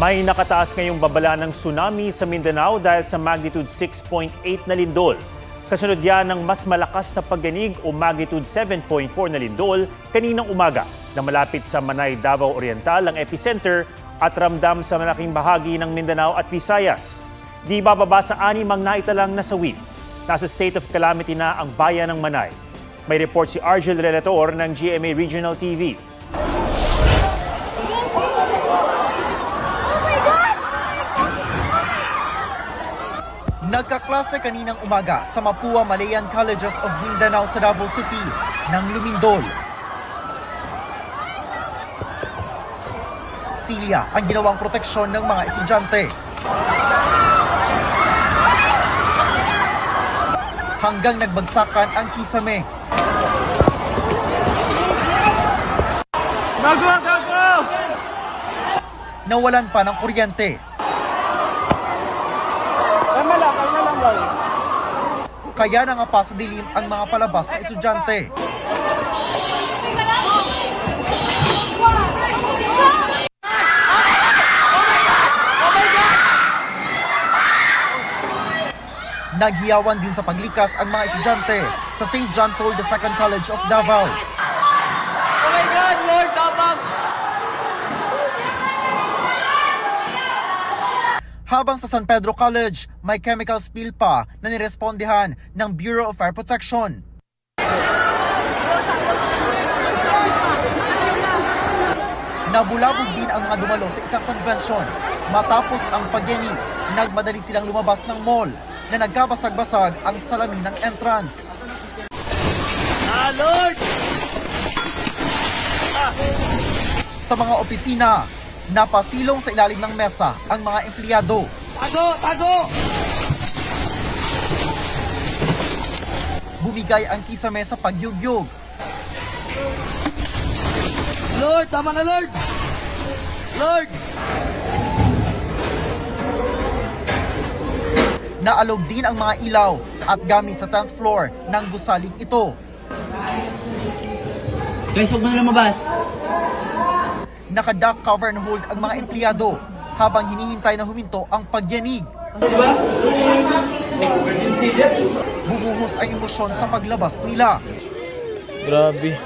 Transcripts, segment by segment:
May nakataas ngayong babala ng tsunami sa Mindanao dahil sa magnitude 6.8 na lindol. Kasunod yan ng mas malakas na pagyanig o magnitude 7.4 na lindol kaninang umaga na malapit sa Manay, Davao Oriental ang epicenter at ramdam sa malaking bahagi ng Mindanao at Visayas. Di bababa sa anim ang naitalang nasawi. Nasa state of calamity na ang bayan ng Manay. May report si Argel Relator ng GMA Regional TV. Nagkaklase kaninang umaga sa Mapua Malayan Colleges of Mindanao sa Davao City ng Lumindol. Silya ang ginawang proteksyon ng mga estudyante. Hanggang nagbagsakan ang kisame. Nawalan pa ng kuryente. Kaya na nga pa sa dilim ang mga palabas na estudyante. Naghiyawan din sa paglikas ang mga estudyante sa St. John Paul II College of Davao. Oh my God, Lord, tabang! Habang sa San Pedro College, may chemical spill pa na nirespondihan ng Bureau of Fire Protection. Nabulabog din ang mga dumalo sa isang convention. Matapos ang pagyani, nagmadali silang lumabas ng mall na nagkabasag-basag ang salamin ng entrance. Ah, Lord! Sa mga opisina, napasilong sa ilalim ng mesa ang mga empleyado. Tago! Tago! Bumigay ang kisame sa pagyugyog. Lord, tama na, Lord! Lord! Naalog din ang mga ilaw at gamit sa 10th floor ng gusaling ito. Guys, huwag mo na lumabas. Naka-duck cover and hold ang mga empleyado habang hinihintay na huminto ang pagyanig. Bumuhos ang emosyon sa paglabas nila. Grabe.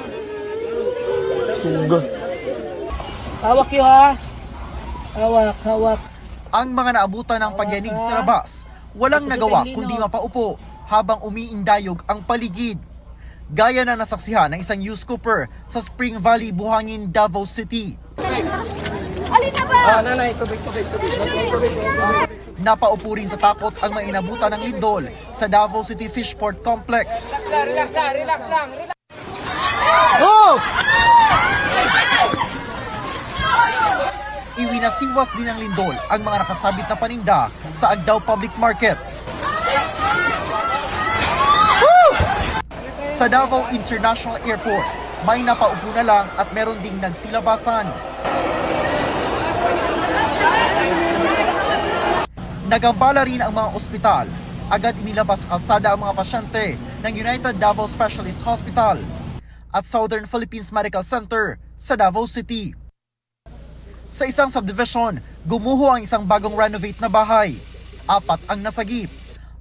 Suga. Hawak yun, ha? Hawak, hawak. Ang mga naabutan ng pagyanig sa labas, walang nagawa kundi mapaupo habang umiindayog ang paligid. Gaya na nasaksihan ng isang news scooper sa Spring Valley, Buhangin, Davao City. Alin na ba? Ah, nanay, tubig, tubig, tubig. Tubig, tubig, tubig. Napaupo rin sa takot ang mga inabutan ng lindol sa Davao City Fishport Complex. Relax lang, relax lang, relax. Iwinasiwas din ng lindol ang mga nakasabit na paninda sa Agdao Public Market. Sa Davao International Airport, may napaupo na lang at meron ding nagsilabasan. Nagambala rin ang mga ospital. Agad inilabas sa kalsada ang mga pasyente ng United Davao Specialist Hospital at Southern Philippines Medical Center sa Davao City. Sa isang subdivision, gumuho ang isang bagong renovate na bahay. Apat ang nasagip.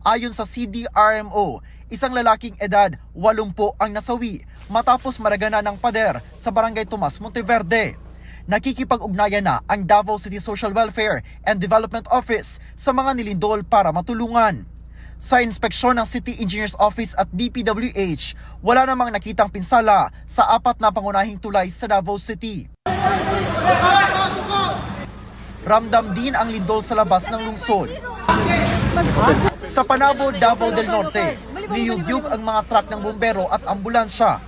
Ayon sa CDRMO, isang lalaking edad 80 ang nasawi matapos maragana ng pader sa barangay Tomas Monteverde. Nakikipag-ugnayan na ang Davao City Social Welfare and Development Office sa mga nilindol para matulungan. Sa inspeksyon ng City Engineers Office at DPWH, wala namang nakitang pinsala sa apat na pangunahing tulay sa Davao City. Ramdam din ang lindol sa labas ng lungsod. Sa Panabo, Davao del Norte, niyugyug ang mga truck ng bumbero at ambulansya.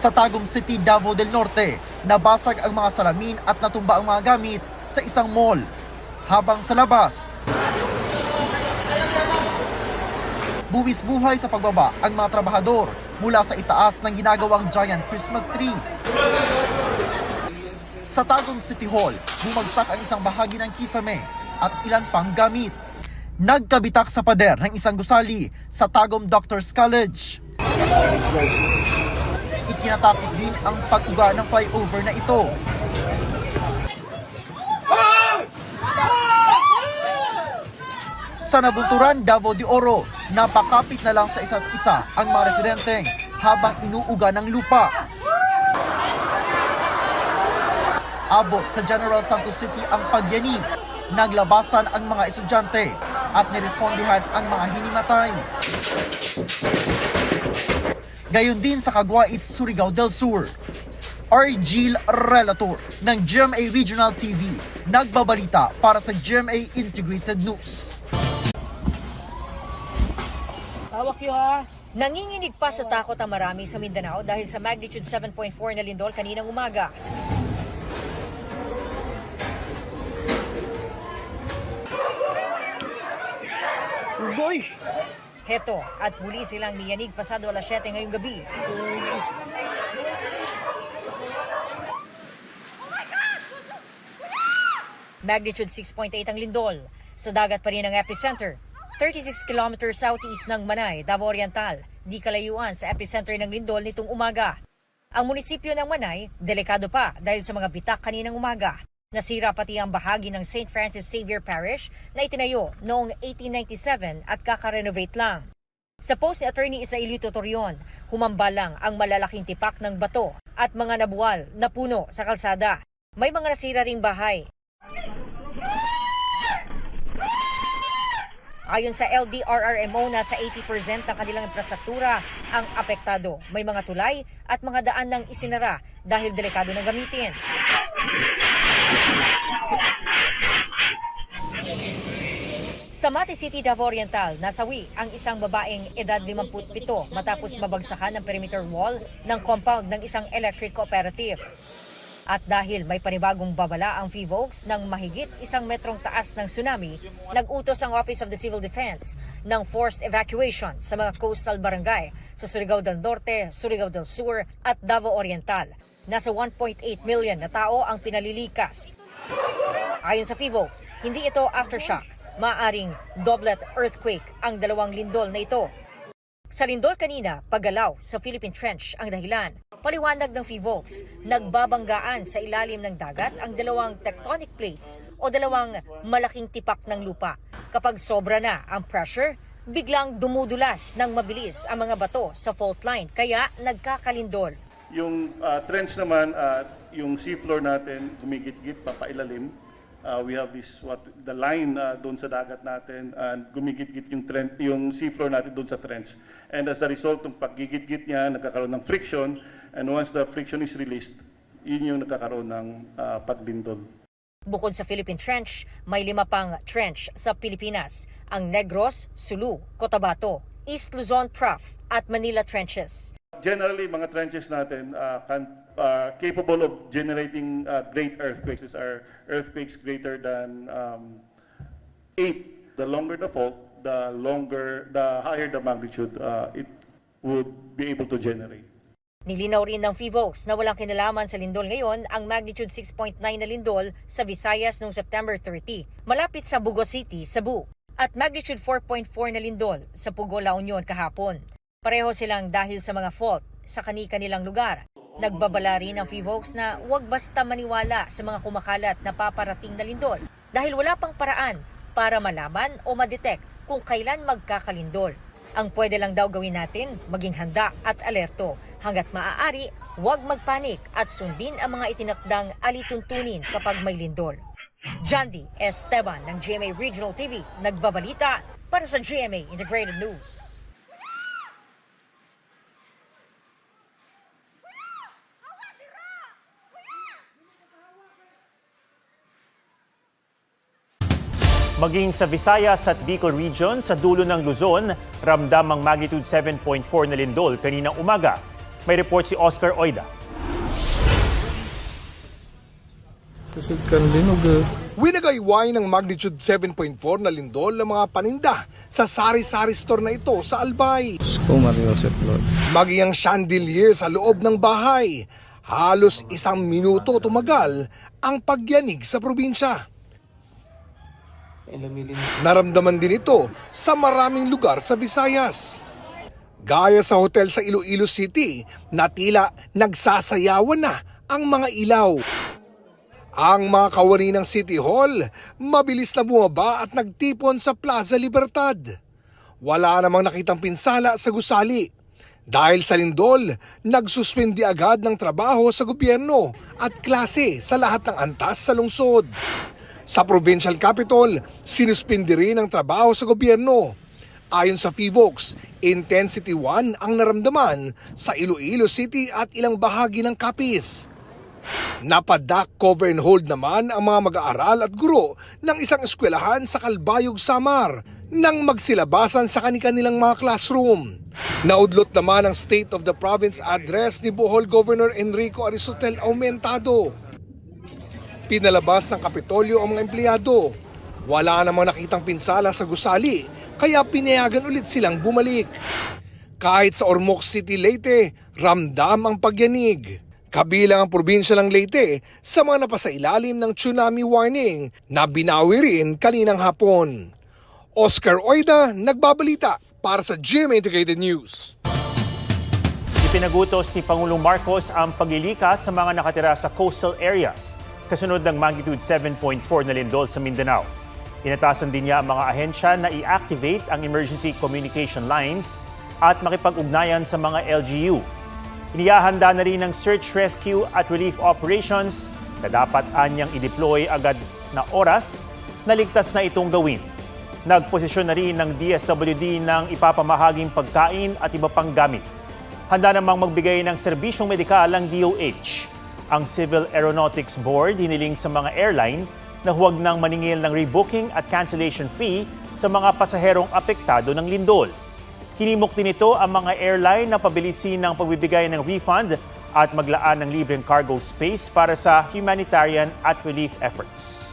Sa Tagum City, Davao del Norte, nabasag ang mga salamin at natumba ang mga gamit sa isang mall. Habang sa labas, buwis buhay sa pagbaba ang mga trabahador mula sa itaas ng ginagawang giant Christmas tree. Sa Tagum City Hall, bumagsak ang isang bahagi ng kisame at ilan pang gamit. Nagkabitak sa pader ng isang gusali sa Tagum Doctors College. ikinatakot din ang pag-uga ng flyover na ito. Sa nabunturan, Davao de Oro, napakapit na lang sa isa't isa ang mga residente habang inuuga ng lupa. Abot sa General Santos City ang pagyanig. Naglabasan ang mga estudyante at nirespondihan ang mga hinimatay. Gayon din sa Caguait, Surigao del Sur. Argil Relator ng GMA Regional TV nagbabalita para sa GMA Integrated News. Hawak yun ha. Nanginginig pa sa takot ang marami sa Mindanao dahil sa magnitude 7.4 na lindol kaninang umaga. Boy. Heto, at muli silang niyanig pasado alas 7 ngayong gabi. Magnitude 6.8 ang lindol. Sa dagat pa rin ang epicenter. 36 kilometers southeast ng Manay, Davao Oriental. Di kalayuan sa epicenter ng lindol nitong umaga. Ang munisipyo ng Manay, delikado pa dahil sa mga bitak kaninang umaga. Nasira pati ang bahagi ng St. Francis Xavier Parish na itinayo noong 1897 at kakarenovate lang. Sa post ni Attorney Israelito Torion, humamba lang ang malalaking tipak ng bato at mga nabuwal na puno sa kalsada. May mga nasira ring bahay. Ayon sa LDRRMO, nasa 80% ng kanilang infrastruktura ang apektado. May mga tulay at mga daan ng isinara dahil delikado ng gamitin. Sa Mati City, Davao Oriental, nasawi ang isang babaeng edad 57 matapos mabagsakan ng perimeter wall ng compound ng isang electric cooperative. At dahil may panibagong babala ang FIVOX ng mahigit isang metrong taas ng tsunami, nag-utos ang Office of the Civil Defense ng forced evacuation sa mga coastal barangay sa Surigao del Norte, Surigao del Sur at Davao Oriental. Nasa 1.8 million na tao ang pinalilikas. Ayon sa FIVOX, hindi ito aftershock. Maaring doblet earthquake ang dalawang lindol na ito. Sa lindol kanina, paggalaw sa Philippine Trench ang dahilan. Paliwanag ng FIVOX, nagbabanggaan sa ilalim ng dagat ang dalawang tectonic plates o dalawang malaking tipak ng lupa. Kapag sobra na ang pressure, biglang dumudulas ng mabilis ang mga bato sa fault line kaya nagkakalindol. Yung uh, trench naman, uh, yung seafloor natin, gumigit-git, papailalim. Uh, we have this, what, the line uh, doon sa dagat natin, and gumigit-git yung, trench, yung seafloor natin doon sa trench. And as a result, ng paggigit-git niya, nagkakaroon ng friction, and once the friction is released, yun yung nagkakaroon ng uh, paglindol. Bukod sa Philippine Trench, may lima pang trench sa Pilipinas, ang Negros, Sulu, Cotabato, East Luzon Trough at Manila Trenches. Generally, mga trenches natin uh, can, are capable of generating uh, great earthquakes. These are earthquakes greater than um, 8. The longer the fault, the longer, the higher the magnitude uh, it would be able to generate. Nilinaw rin ng FIVOX na walang kinalaman sa lindol ngayon ang magnitude 6.9 na lindol sa Visayas noong September 30, malapit sa Bugo City, Cebu, at magnitude 4.4 na lindol sa Pugo, La Union kahapon. Pareho silang dahil sa mga fault sa kani-kanilang lugar. Nagbabala rin ng FIVOX na huwag basta maniwala sa mga kumakalat na paparating na lindol dahil wala pang paraan para malaman o madetect kung kailan magkakalindol. Ang pwede lang daw gawin natin, maging handa at alerto. Hanggat maaari, huwag magpanik at sundin ang mga itinakdang alituntunin kapag may lindol. Jandy Esteban ng GMA Regional TV, nagbabalita para sa GMA Integrated News. Maging sa Visayas at Bicol Region, sa dulo ng Luzon, ramdam ang magnitude 7.4 na lindol kaninang umaga. May report si Oscar Oida. Winagayway ng magnitude 7.4 na lindol ang mga paninda sa sari-sari store na ito sa Albay. Maging ang chandelier sa loob ng bahay. Halos isang minuto tumagal ang pagyanig sa probinsya. Naramdaman din ito sa maraming lugar sa Visayas. Gaya sa hotel sa Iloilo City na tila nagsasayawan na ang mga ilaw. Ang mga kawani ng City Hall, mabilis na bumaba at nagtipon sa Plaza Libertad. Wala namang nakitang pinsala sa gusali. Dahil sa lindol, nagsuspindi agad ng trabaho sa gobyerno at klase sa lahat ng antas sa lungsod. Sa provincial capital, sinuspindi rin ang trabaho sa gobyerno. Ayon sa FIVOX, Intensity 1 ang naramdaman sa Iloilo City at ilang bahagi ng Capiz. Napadak cover and hold naman ang mga mag-aaral at guro ng isang eskwelahan sa Kalbayog, Samar nang magsilabasan sa kanilang mga classroom. Naudlot naman ang State of the Province address ni Bohol Governor Enrico Aristotel Aumentado. Pinalabas ng Kapitolyo ang mga empleyado. Wala namang nakitang pinsala sa gusali, kaya pinayagan ulit silang bumalik. Kahit sa Ormoc City, Leyte, ramdam ang pagyanig. Kabilang ang probinsya ng Leyte sa mga napasailalim ng tsunami warning na binawi rin kaninang hapon. Oscar Oida, nagbabalita para sa GMA Integrated News. Ipinagutos ni Pangulong Marcos ang paglilikas sa mga nakatira sa coastal areas kasunod ng magnitude 7.4 na lindol sa Mindanao. Inatasan din niya ang mga ahensya na i-activate ang emergency communication lines at makipag-ugnayan sa mga LGU. Iniyahanda na rin ng search, rescue at relief operations na dapat anyang i-deploy agad na oras na ligtas na itong gawin. Nagposisyon na rin ng DSWD ng ipapamahaging pagkain at iba pang gamit. Handa namang magbigay ng serbisyong medikal ang DOH. Ang Civil Aeronautics Board hiniling sa mga airline na huwag nang maningil ng rebooking at cancellation fee sa mga pasaherong apektado ng lindol. Hinimok din ito ang mga airline na pabilisin ng pagbibigay ng refund at maglaan ng libreng cargo space para sa humanitarian at relief efforts.